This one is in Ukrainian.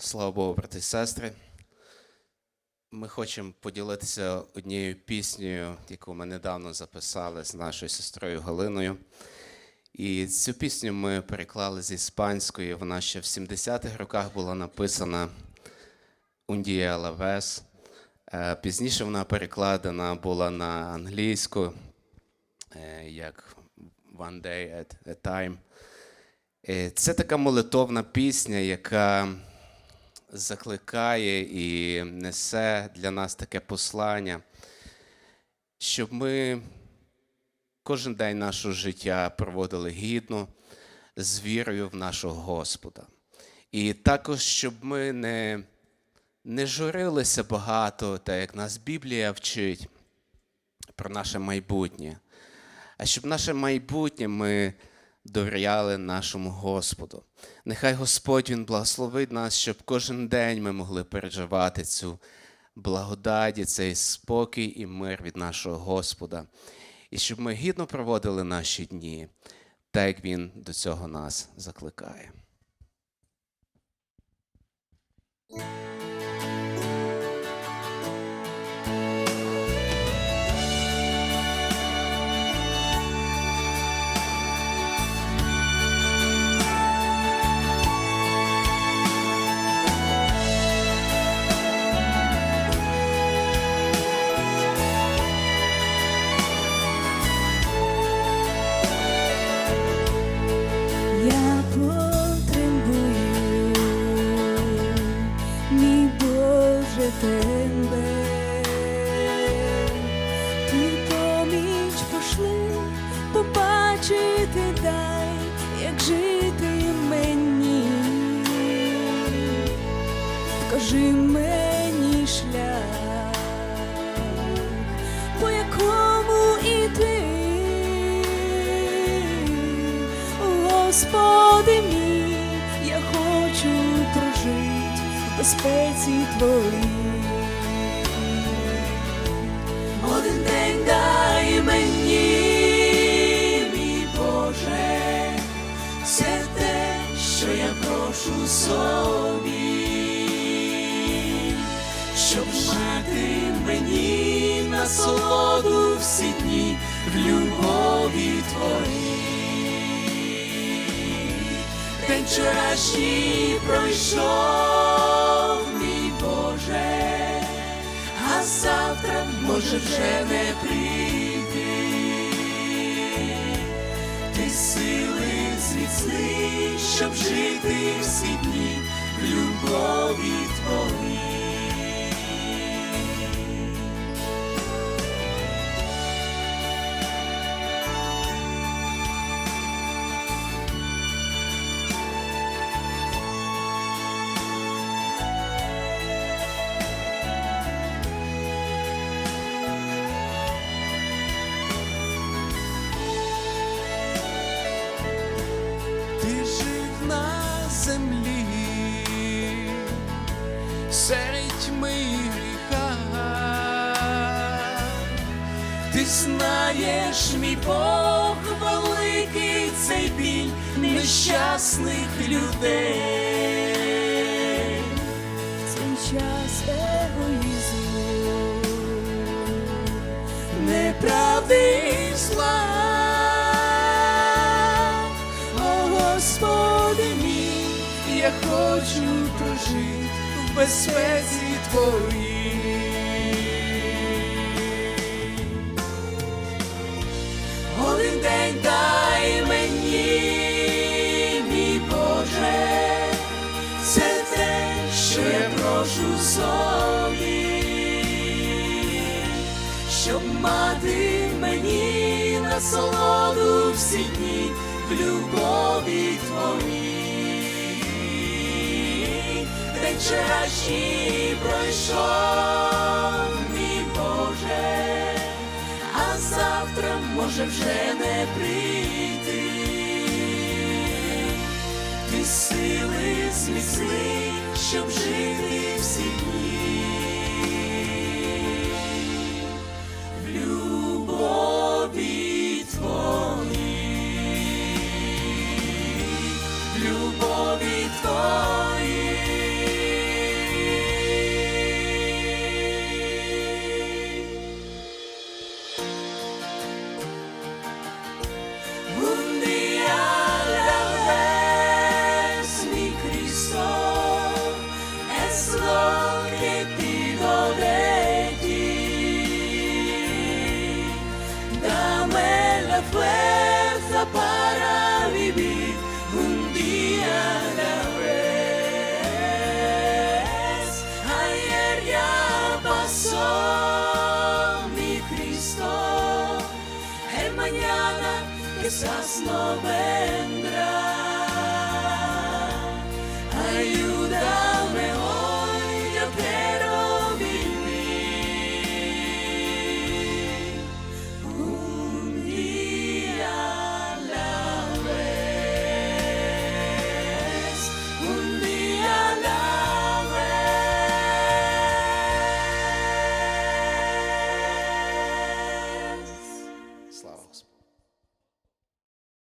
Слава Богу, брати і сестри. Ми хочемо поділитися однією піснею, яку ми недавно записали з нашою сестрою Галиною. І цю пісню ми переклали з іспанської. Вона ще в 70-х роках була написана Ундія Лавес. Пізніше вона перекладена була на англійську, е, як One Day at a Time. Е, Це така молитовна пісня, яка закликає і несе для нас таке послання, щоб ми кожен день нашого життя проводили гідно з вірою в нашого Господа. І також, щоб ми не, не журилися багато, так як нас Біблія вчить про наше майбутнє, а щоб наше майбутнє ми довіряли нашому Господу. Нехай Господь Він благословить нас, щоб кожен день ми могли переживати цю благодаті, цей спокій і мир від нашого Господа. І щоб ми гідно проводили наші дні, так як Він до цього нас закликає. Побачити дай, як жити мені, вкажи мені шлях, по якому іти. Господи мій, я хочу прожити в безпеці Твоїй. Прошу собі, щоб мати мені насолоду всі дні в любові Твоїй. День вчорашній пройшов, мій Боже, а завтра може вже не прийти. Щоб жити всі дні в любові Твоїй. Серед тьми гріха. Ти знаєш, мій Бог, великий цей біль нещасних людей. Цей час егоїзму, неправди і зла. О, Господи мій, я хочу прожити безпеці Твоїй. Один день дай мені, мій Боже, це те, що я прошу собі, щоб мати мені насолоду всі дні в любові Твоїй. Вчорашній пройшов, мій Боже а завтра може вже не прийти. Ти сили зміцни, щоб жити всі дні. quizás no vendrá.